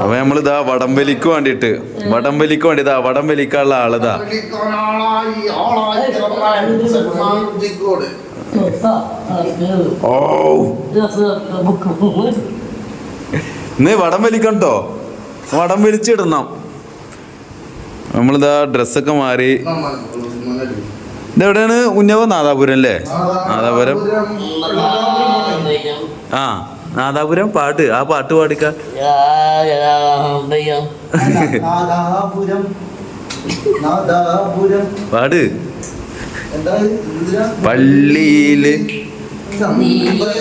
അപ്പൊ നമ്മളിതാ വടംവലിക്ക് വേണ്ടിട്ട് വടംവലിക്ക് വേണ്ടി ഇതാ വടംവലിക്കാനുള്ള ആളിതാ. ഓ നീ വടം വലിക്കണ്ടോ വടം വലിച്ചിടണം നമ്മളിതാ ഡ്രസ്സൊക്കെ മാറി. ഇതെവിടെയാണ്? ഉന്നവ നാദാപുരം അല്ലേ? നാദാപുരം. ആ. നാദാപുരം പാട്ട്. ആ പാട്ട് പാടിക്ക. നാദാപുരം നാദാപുരം. പാട്. പള്ളിയിൽ.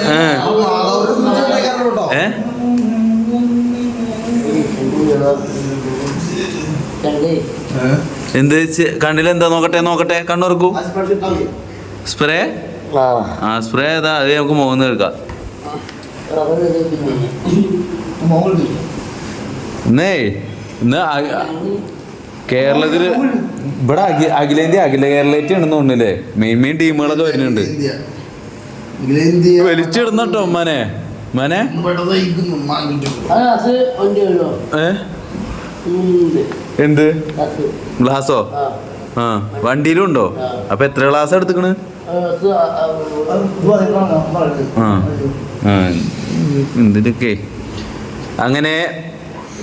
ആ. ഏ? എന്ത് കണ്ണിൽ എന്താ നോക്കട്ടെ നോക്കട്ടെ കണ്ണുറക്കൂ. സ്പ്രേ? ആ. സ്പ്രേ ഏതാ? അത് നമുക്ക് മോന്ന് എടുക്കാം. ഇന്നേ ഇന്ന് അ- കേരളത്തിൽ ഇവിടെ അഖി- അഖിലേന്ത്യ അഖില കേരളേറ്റ് ഉണ്ടെന്ന് തോന്നുന്നില്ലേ? മെയിൻ മെയിൻ ടീമുകളൊക്കെ വരുന്നുണ്ട് വലിച്ചിടുന്നോ മനെ മനെ എന്ത്? ഗ്ലാസോ? ആ. വണ്ടിയിലുണ്ടോ അപ്പൊ എത്ര ഗ്ലാസ് എടുത്തുക്കണ്? എന്തിനൊക്കെ? അങ്ങനെ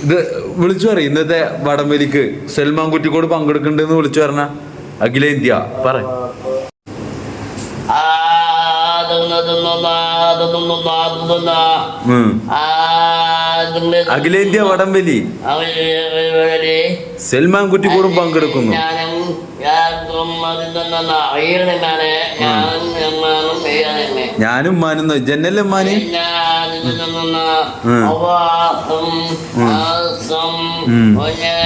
ഇത് വിളിച്ചു പറയും. ഇന്നത്തെ വടംവലിക്ക് സൽമാൻ കുറ്റിക്കോട് പങ്കെടുക്കണ്ടെന്ന് വിളിച്ചു പറഞ്ഞ അഖിലേന്ത്യ പറ. അഖിലേന്ത്യ വടംവലി. സൽമാൻ കുറ്റിക്കോടും പങ്കെടുക്കുന്നു. ഞാനും മാനും ജന്നല്ലേ മാന്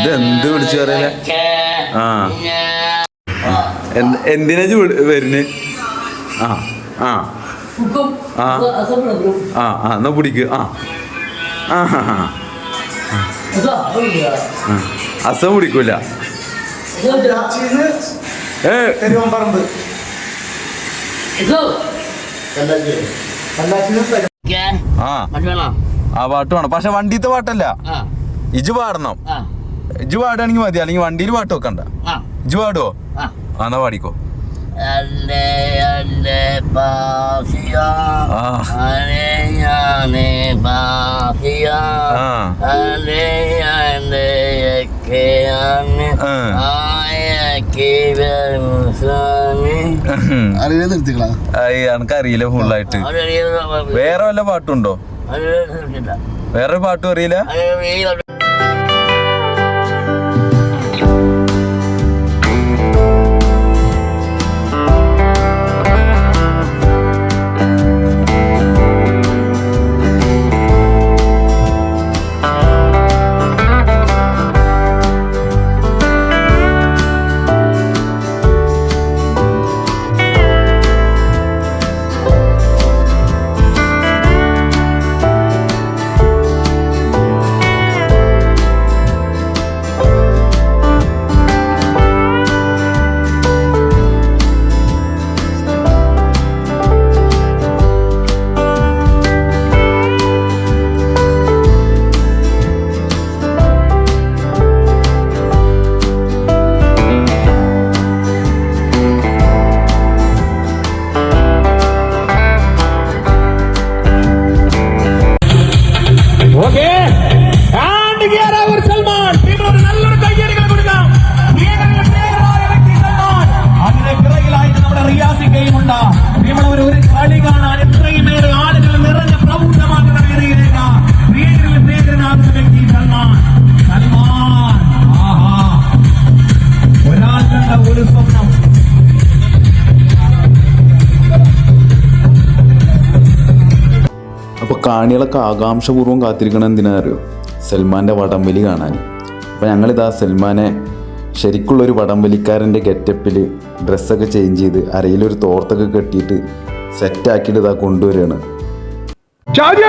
ഇതെന്ത് വിളിച്ചു പറയല? ആ. എന്ത്- എന്തിനാ ജു വരുന്നത് ആ ആ. ആ. ആ എന്നാ പിടിക്ക് ആ. ആ ആ, ആ. ആ. അസം പിടിക്കൂല ഏ. ആ. ആ പാട്ട് വേണം. പക്ഷെ വണ്ടിത്തെ പാട്ടല്ല. ഇജ് പാടണം. ഇജ് പാടുകയാണെങ്കിൽ മതി. അല്ലെങ്കിൽ വണ്ടിയിൽ പാട്ട് വെക്കണ്ട. ഇജ് പാടുവോ? ആ. എന്നാ പാടിക്കോ. അല്ലേ അല്ലേ പാസിയ പാസിയ ആ. എനക്കറിയില്ല ഫുള്ളായിട്ട് വേറെ വല്ല പാട്ടുണ്ടോ? വേറെ പാട്ടും അറിയില്ല? കാണികളൊക്കെ ആകാംക്ഷപൂർവം കാത്തിരിക്കണം എന്തിനാ അറിയോ? സൽമാന്റെ വടംവലി കാണാൻ. അപ്പോൾ ഞങ്ങളിതാ സൽമാനെ ശരിക്കുള്ളൊരു വടംവലിക്കാരന്റെ ഗെറ്റപ്പിൽ ഡ്രസ്സൊക്കെ ചേഞ്ച് ചെയ്ത് അരയിലൊരു തോർത്തൊക്കെ കെട്ടിയിട്ട് സെറ്റാക്കിയിട്ട് ഇതാ കൊണ്ടുവരികയാണ് ഷാജി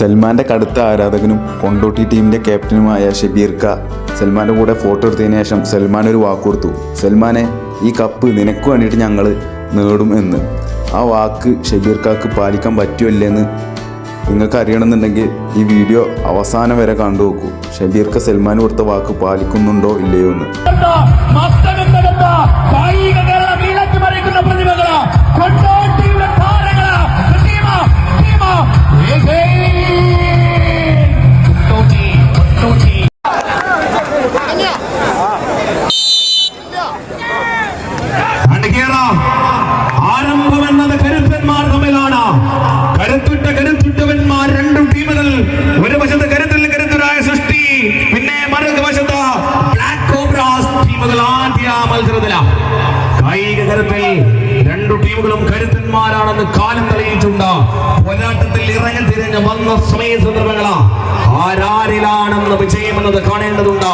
സൽമാന്റെ കടുത്ത ആരാധകനും കൊണ്ടോട്ടി ടീമിന്റെ ക്യാപ്റ്റനുമായ ഷബീർ ഖ സൽമാന്റെ കൂടെ ഫോട്ടോ എടുത്തതിന് ശേഷം സൽമാൻ ഒരു വാക്ക് കൊടുത്തു. സൽമാനെ ഈ കപ്പ് നിനക്ക് വേണ്ടിയിട്ട് ഞങ്ങൾ നേടും എന്ന്. ആ വാക്ക് ഷബീർ ഖാക്ക് പാലിക്കാൻ പറ്റുമല്ലേന്ന് നിങ്ങൾക്ക് അറിയണമെന്നുണ്ടെങ്കിൽ ഈ വീഡിയോ അവസാനം വരെ കണ്ടു നോക്കൂ ഷബീർ ഖ സൽമാൻ കൊടുത്ത വാക്ക് പാലിക്കുന്നുണ്ടോ ഇല്ലയോ എന്ന്. ആരാരിലാണെന്ന് വിജയമെന്നത് കാണേണ്ടതുണ്ട്.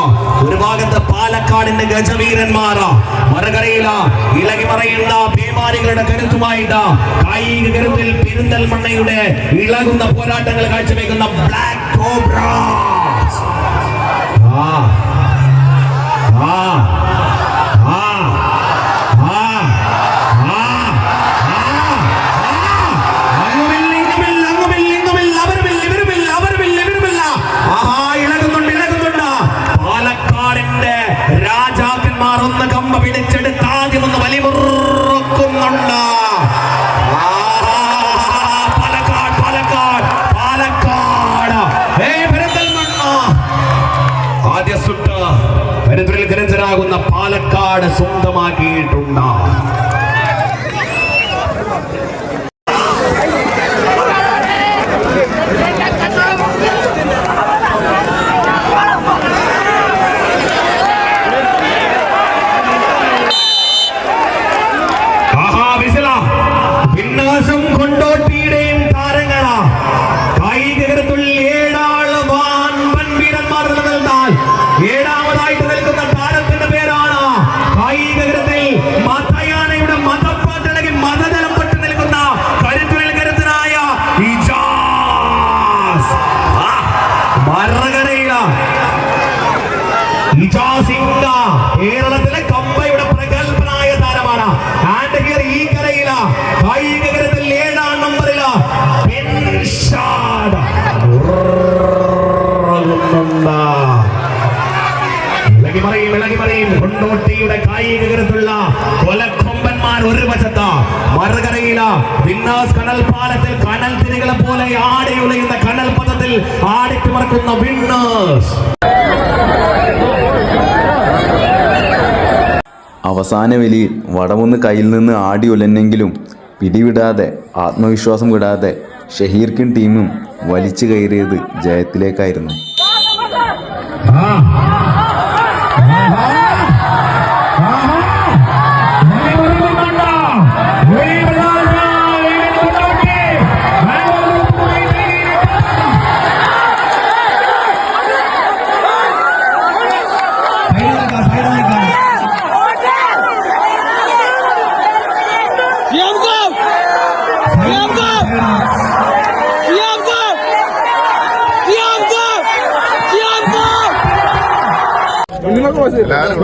ഒരു ഭാഗത്ത് പാലക്കാടിന്റെ ഗജവീരന്മാരാ. മറുകരയില ഇളകി മറയുന്ന ഭീമാനികളുടെ കരുത്തുമായിട്ട് കായിക കരുത്തിൽ പെരിന്തൽമണ്ണയുടെ ഇളകുന്ന പോരാട്ടങ്ങൾ കാഴ്ചവെക്കുന്ന ബ്ലാക്ക് കോബ്ര ആ ആ. പാലക്കാട് സ്വന്തമാക്കിയിട്ടുണ്ട് കനൽ തിരികളെ പോലെ ആടിയുലയുന്ന കനൽ പദത്തിൽ ആടിത്തിമറക്കുന്ന വിണ്ണേഴ്സ് അവസാന വലിയിൽ വടമൊന്ന് കയ്യിൽ നിന്ന് ആടി ഉലഞ്ഞെങ്കിലും പിടിവിടാതെ ആത്മവിശ്വാസം വിടാതെ ഷഹീർക്കും ടീമും വലിച്ചു കയറിയത് ജയത്തിലേക്കായിരുന്നു. എല്ലാവരും